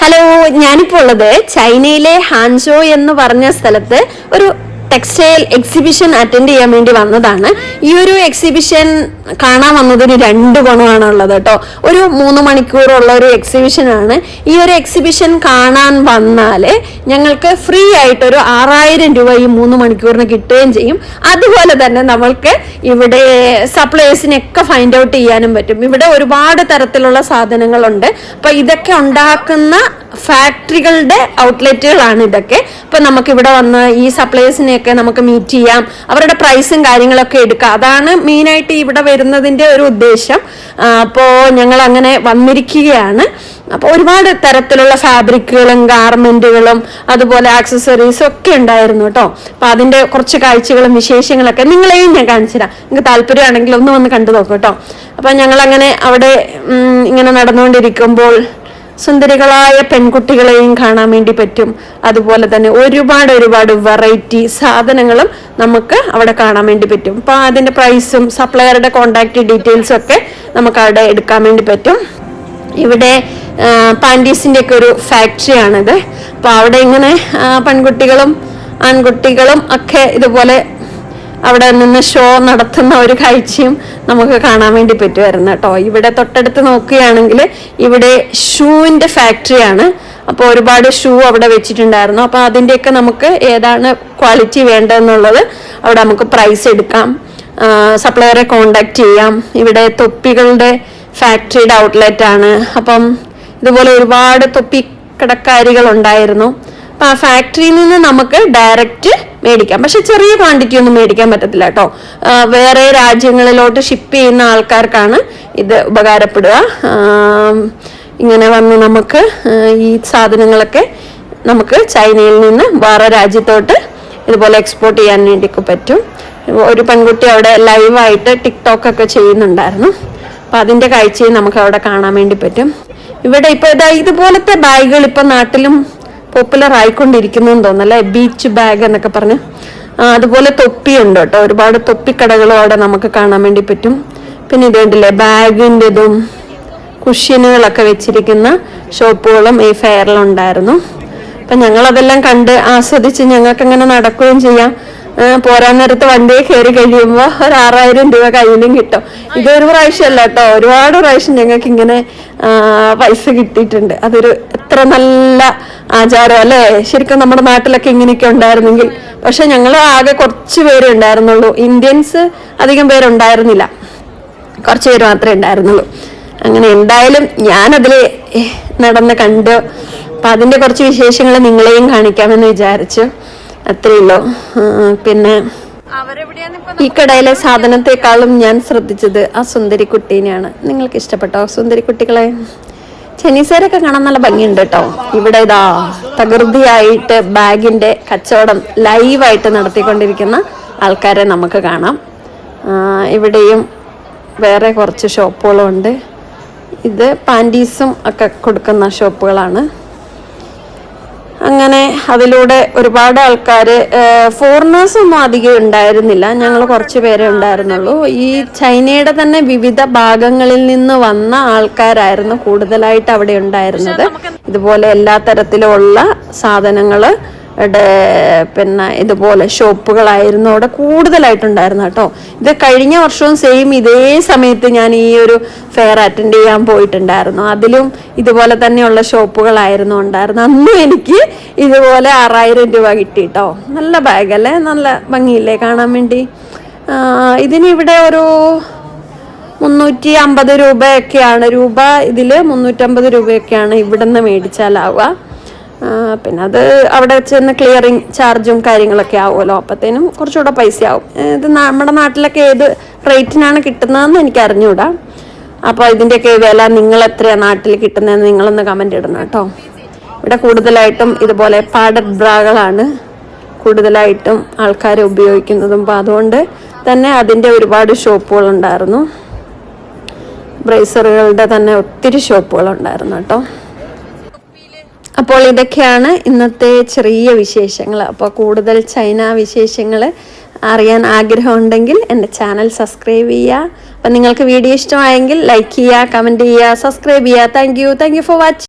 Hello ഞാനിപ്പോൾ ഉള്ളത് ചൈനയിലെ ഹാൻജോ എന്ന് പറഞ്ഞ സ്ഥലത്ത് ഒരു ടെക്സ്റ്റൈൽ എക്സിബിഷൻ അറ്റൻഡ് ചെയ്യാൻ വേണ്ടി വന്നതാണ്. ഈ ഒരു എക്സിബിഷൻ കാണാൻ വന്നതിന് രണ്ട് ഗുണമാണ് ഉള്ളത് കേട്ടോ. ഒരു മൂന്ന് മണിക്കൂറുള്ള ഒരു എക്സിബിഷൻ ആണ്. ഈ ഒരു എക്സിബിഷൻ കാണാൻ വന്നാൽ ഞങ്ങൾക്ക് ഫ്രീ ആയിട്ട് ഒരു ആറായിരം രൂപ ഈ മൂന്ന് മണിക്കൂറിന് കിട്ടുകയും ചെയ്യും. അതുപോലെ തന്നെ നമ്മൾക്ക് ഇവിടെ സപ്ലൈസിനെയൊക്കെ ഫൈൻഡ് ഔട്ട് ചെയ്യാനും പറ്റും. ഇവിടെ ഒരുപാട് തരത്തിലുള്ള സാധനങ്ങളുണ്ട്. അപ്പം ഇതൊക്കെ ഉണ്ടാക്കുന്ന ഫാക്ടറികളുടെ ഔട്ട്ലെറ്റുകളാണ് ഇതൊക്കെ. അപ്പം നമുക്ക് ഇവിടെ വന്ന് ഈ സപ്ലൈസിനെയൊക്കെ നമുക്ക് മീറ്റ് ചെയ്യാം. അവരുടെ പ്രൈസും കാര്യങ്ങളൊക്കെ എടുക്കാം. അതാണ് മെയിനായിട്ട് ഇവിടെ വരുന്നതിന്റെ ഒരു ഉദ്ദേശം. അപ്പോൾ ഞങ്ങൾ അങ്ങനെ വന്നിരിക്കുകയാണ്. അപ്പോൾ ഒരുപാട് തരത്തിലുള്ള ഫാബ്രിക്കുകളും ഗാർമെന്റുകളും അതുപോലെ ആക്സസറീസും ഒക്കെ ഉണ്ടായിരുന്നു കേട്ടോ. അപ്പോൾ അതിന്റെ കുറച്ച് കാഴ്ചകളും വിശേഷങ്ങളൊക്കെ നിങ്ങളെയും ഞാൻ കാണിച്ചുതരാം നിങ്ങൾക്ക് താല്പര്യമാണെങ്കിൽ ഒന്ന് വന്ന് കണ്ടു നോക്കൂ കേട്ടോ. അപ്പോൾ ഞങ്ങളങ്ങനെ അവിടെ ഇങ്ങനെ നടന്നുകൊണ്ടിരിക്കുമ്പോൾ സുന്ദരികളായ പെൺകുട്ടികളെയും കാണാൻ വേണ്ടി പറ്റും. അതുപോലെ തന്നെ ഒരുപാട് ഒരുപാട് വെറൈറ്റി സാധനങ്ങളും നമുക്ക് അവിടെ കാണാൻ വേണ്ടി പറ്റും. അപ്പൊ അതിന്റെ പ്രൈസും സപ്ലയറുടെ കോണ്ടാക്ട് ഡീറ്റെയിൽസും ഒക്കെ നമുക്ക് അവിടെ എടുക്കാൻ വേണ്ടി പറ്റും. ഇവിടെ പാന്റീസിന്റെ ഒക്കെ ഒരു ഫാക്ടറിയാണിത് അപ്പോൾ അവിടെ ഇങ്ങനെ പെൺകുട്ടികളും ആൺകുട്ടികളും ഒക്കെ ഇതുപോലെ അവിടെ നിന്ന് ഷോ നടത്തുന്ന ഒരു കാഴ്ചയും നമുക്ക് കാണാൻ വേണ്ടി പറ്റുമായിരുന്നു കേട്ടോ. ഇവിടെ തൊട്ടടുത്ത് നോക്കുകയാണെങ്കിൽ ഇവിടെ ഷൂവിന്റെ ഫാക്ടറിയാണ് അപ്പോൾ ഒരുപാട് ഷൂ അവിടെ വെച്ചിട്ടുണ്ടായിരുന്നു. അപ്പോൾ അതിന്റെയൊക്കെ നമുക്ക് ഏതാണ് ക്വാളിറ്റി വേണ്ടതെന്നുള്ളത് അവിടെ നമുക്ക് പ്രൈസ് എടുക്കാം. സപ്ലയറെ കോണ്ടാക്ട് ചെയ്യാം. ഇവിടെ തൊപ്പികളുടെ ഫാക്ടറിയുടെ ഔട്ട്ലെറ്റ് ആണ്. അപ്പം ഇതുപോലെ ഒരുപാട് തൊപ്പി കടക്കാരികൾ ഉണ്ടായിരുന്നു. അപ്പൊ ആ ഫാക്ടറിയിൽ നിന്ന് നമുക്ക് ഡയറക്റ്റ് മേടിക്കാം. പക്ഷെ ചെറിയ ക്വാണ്ടിറ്റി ഒന്നും മേടിക്കാൻ പറ്റത്തില്ല കേട്ടോ. വേറെ രാജ്യങ്ങളിലോട്ട് ഷിപ്പ് ചെയ്യുന്ന ആൾക്കാർക്കാണ് ഇത് ഉപകാരപ്പെടുക. ഇങ്ങനെ വന്ന് നമുക്ക് ഈ സാധനങ്ങളൊക്കെ നമുക്ക് ചൈനയിൽ നിന്ന് വേറെ രാജ്യത്തോട്ട് ഇതുപോലെ എക്സ്പോർട്ട് ചെയ്യാൻ വേണ്ടിയൊക്കെ പറ്റും. ഒരു പെൺകുട്ടി അവിടെ ലൈവായിട്ട് ടിക്ടോക്ക് ഒക്കെ ചെയ്യുന്നുണ്ടായിരുന്നു. അപ്പം അതിന്റെ കാഴ്ചയും നമുക്ക് അവിടെ കാണാൻ വേണ്ടി പറ്റും. ഇവിടെ ഇപ്പോൾ ഇതാ ഇതുപോലത്തെ ബാഗുകൾ ഇപ്പം നാട്ടിലും പോപ്പുലർ ആയിക്കൊണ്ടിരിക്കുന്നു എന്ന് തോന്നല്ലേ ബീച്ച് ബാഗ് എന്നൊക്കെ പറഞ്ഞ്. അതുപോലെ തൊപ്പിയുണ്ട് കേട്ടോ. ഒരുപാട് തൊപ്പിക്കടകളും അവിടെ നമുക്ക് കാണാൻ വേണ്ടി പറ്റും. പിന്നെ ഇതുണ്ടല്ലേ ബാഗിന്റെതും കുഷ്യനുകളൊക്കെ വെച്ചിരിക്കുന്ന ഷോപ്പുകളും ഈ ഫെയറിലുണ്ടായിരുന്നു അപ്പൊ ഞങ്ങൾ അതെല്ലാം കണ്ട് ആസ്വദിച്ച് ഞങ്ങൾക്ക് അങ്ങനെ നടക്കുകയും ചെയ്യാം. പോരാൻ നേരത്ത് വണ്ടിയിൽ കയറി കഴിയുമ്പോൾ ഒരു ആറായിരം രൂപ കയ്യിലും കിട്ടും. ഇതൊരു പ്രാവശ്യമല്ല കേട്ടോ. ഒരുപാട് പ്രാവശ്യം ഞങ്ങൾക്ക് ഇങ്ങനെ പൈസ കിട്ടിയിട്ടുണ്ട്. അതൊരു എത്ര നല്ല ആചാരം അല്ലേ? ശരിക്കും നമ്മുടെ നാട്ടിലൊക്കെ ഇങ്ങനെയൊക്കെ ഉണ്ടായിരുന്നെങ്കിൽ. പക്ഷെ ഞങ്ങൾ ആകെ കുറച്ച് പേരേ ഉണ്ടായിരുന്നുള്ളൂ. ഇന്ത്യൻസ് അധികം പേരുണ്ടായിരുന്നില്ല. കുറച്ച് പേര് മാത്രമേ ഉണ്ടായിരുന്നുള്ളൂ. അങ്ങനെ എന്തായാലും ഞാനതിൽ നടന്ന് കണ്ടു അപ്പം അതിന്റെ കുറച്ച് വിശേഷങ്ങൾ നിങ്ങളെയും കാണിക്കാമെന്ന് വിചാരിച്ചു. അത്രയുള്ളൂ പിന്നെ ഈ കടയിലെ സാധനത്തെക്കാളും ഞാൻ ശ്രദ്ധിച്ചത് ആ സുന്ദരി കുട്ടീനെയാണ്. നിങ്ങൾക്ക് ഇഷ്ടപ്പെട്ടോ സുന്ദരി കുട്ടികളെ ചൈനീസുകാരൊക്കെ കാണാൻ നല്ല ഭംഗിയുണ്ട് കേട്ടോ. ഇവിടെ ഇതാ തകൃതിയായിട്ട് ബാഗിന്റെ കച്ചവടം ലൈവായിട്ട് നടത്തിക്കൊണ്ടിരിക്കുന്ന ആൾക്കാരെ നമുക്ക് കാണാം. ഇവിടെയും വേറെ കുറച്ച് ഷോപ്പുകളും ഉണ്ട് ഇത് പാന്റീസും ഒക്കെ കൊടുക്കുന്ന ഷോപ്പുകളാണ്. അങ്ങനെ അതിലൂടെ ഒരുപാട് ആൾക്കാർ ഫോറിനേഴ്സൊന്നും അധികം ഉണ്ടായിരുന്നില്ല. ഞങ്ങൾ കുറച്ച് പേരെ ഉണ്ടായിരുന്നുള്ളൂ. ഈ ചൈനയുടെ തന്നെ വിവിധ ഭാഗങ്ങളിൽ നിന്ന് വന്ന ആൾക്കാരായിരുന്നു കൂടുതലായിട്ട് അവിടെ ഉണ്ടായിരുന്നത്. ഇതുപോലെ എല്ലാ തരത്തിലുള്ള സാധനങ്ങൾ ടെ പിന്നെ ഇതുപോലെ ഷോപ്പുകളായിരുന്നു അവിടെ കൂടുതലായിട്ടുണ്ടായിരുന്നു കേട്ടോ. ഇത് കഴിഞ്ഞ വർഷവും സെയിം ഇതേ സമയത്ത് ഞാൻ ഈ ഒരു ഫെയർ അറ്റൻഡ് ചെയ്യാൻ പോയിട്ടുണ്ടായിരുന്നു. അതിലും ഇതുപോലെ തന്നെയുള്ള ഷോപ്പുകളായിരുന്നു ഉണ്ടായിരുന്നു അന്നും എനിക്ക് ഇതുപോലെ ആറായിരം രൂപ കിട്ടി കേട്ടോ നല്ല ബാഗ് അല്ലേ? നല്ല ഭംഗിയില്ലേ കാണാൻ വേണ്ടി? ഇതിനിവിടെ ഒരു മുന്നൂറ്റി അമ്പത് രൂപയൊക്കെയാണ്. രൂപ ഇതിൽ മുന്നൂറ്റമ്പത് രൂപയൊക്കെയാണ് ഇവിടെ നിന്ന് മേടിച്ചാലാവുക. പിന്നെ അത് അവിടെ ചെന്ന് ക്ലിയറിങ് ചാർജും കാര്യങ്ങളൊക്കെ ആവുമല്ലോ. അപ്പത്തേനും കുറച്ചുകൂടെ പൈസ ആവും ഇത് നമ്മുടെ നാട്ടിലൊക്കെ ഏത് റേറ്റിനാണ് കിട്ടുന്നതെന്ന് എനിക്ക് അറിഞ്ഞൂടാ അപ്പോൾ ഇതിന്റെയൊക്കെ വില നിങ്ങൾ എത്രയാണ് നാട്ടിൽ കിട്ടുന്നതെന്ന് നിങ്ങളൊന്ന് കമന്റ് ഇടണം കേട്ടോ. ഇവിടെ കൂടുതലായിട്ടും ഇതുപോലെ പാഡഡ് ബ്രാകളാണ് കൂടുതലായിട്ടും ആൾക്കാർ ഉപയോഗിക്കുന്നതും. അപ്പോൾ അതുകൊണ്ട് തന്നെ അതിന്റെ ഒരുപാട് ഷോപ്പുകൾ ഉണ്ടായിരുന്നു. ബ്രേസറുകളുടെ തന്നെ ഒത്തിരി ഷോപ്പുകൾ ഉണ്ടായിരുന്നു കേട്ടോ. അപ്പോൾ ഇതൊക്കെയാണ് ഇന്നത്തെ ചെറിയ വിശേഷങ്ങൾ. അപ്പോൾ കൂടുതൽ ചൈന വിശേഷങ്ങൾ അറിയാൻ ആഗ്രഹമുണ്ടെങ്കിൽ എന്റെ ചാനൽ സബ്സ്ക്രൈബ് ചെയ്യുക. അപ്പം നിങ്ങൾക്ക് വീഡിയോ ഇഷ്ടമായെങ്കിൽ ലൈക്ക് ചെയ്യുക കമന്റ് ചെയ്യുക സബ്സ്ക്രൈബ് ചെയ്യുക. Thank you. Thank you for watching